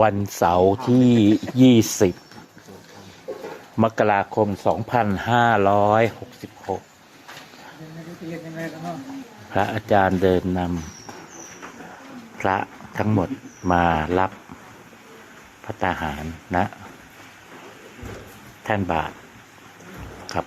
วันเสาร์ที่ 20 มกราคม 2566 พระอาจารย์เดินนำพระทั้งหมดมารับพระตาหารนะ ท่านบาทครับ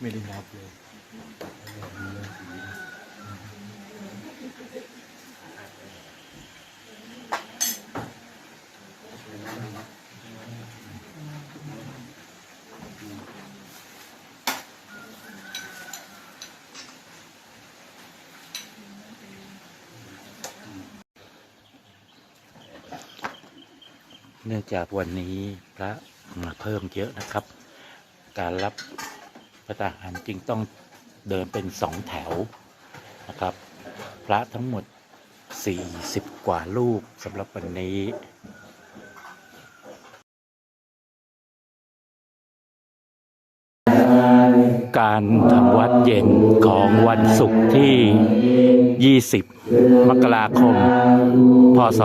ไม่ได้นับเลยเนื่องจากวันนี้พระมาเพิ่มเยอะนะครับ การรับ ระทหารจึงต้องเดินเป็นสองแถวนะครับ พระทั้งหมด 40 กว่าลูกสำหรับวันนี้การทำวัดเย็นของวันศุกร์ที่ 20 มกราคม พศ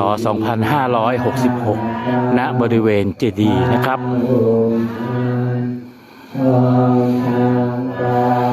2566 ณ บริเวณเจดีย์นะครับ ด้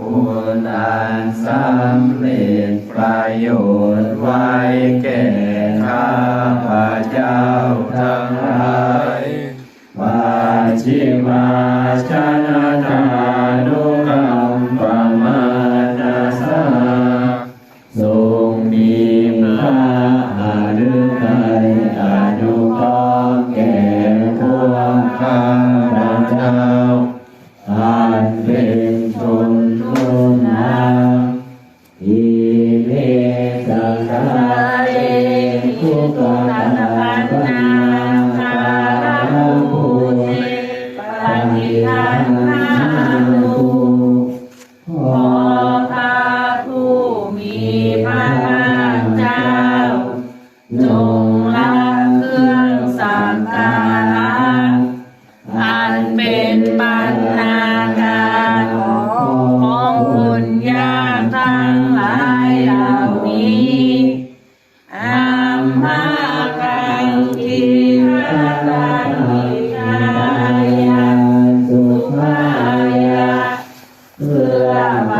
คุณอันสำเร็จประโยชน์ไว้แก่ข้าพระเจ้าทั้งหลายมาชิมาชนะทานุกรรมปมานาสาทรงมี เป็นปัญณาการของคนยากทั้งหลายเหล่านี้อามากังทีระตังกายาสุภายาเพื่อบ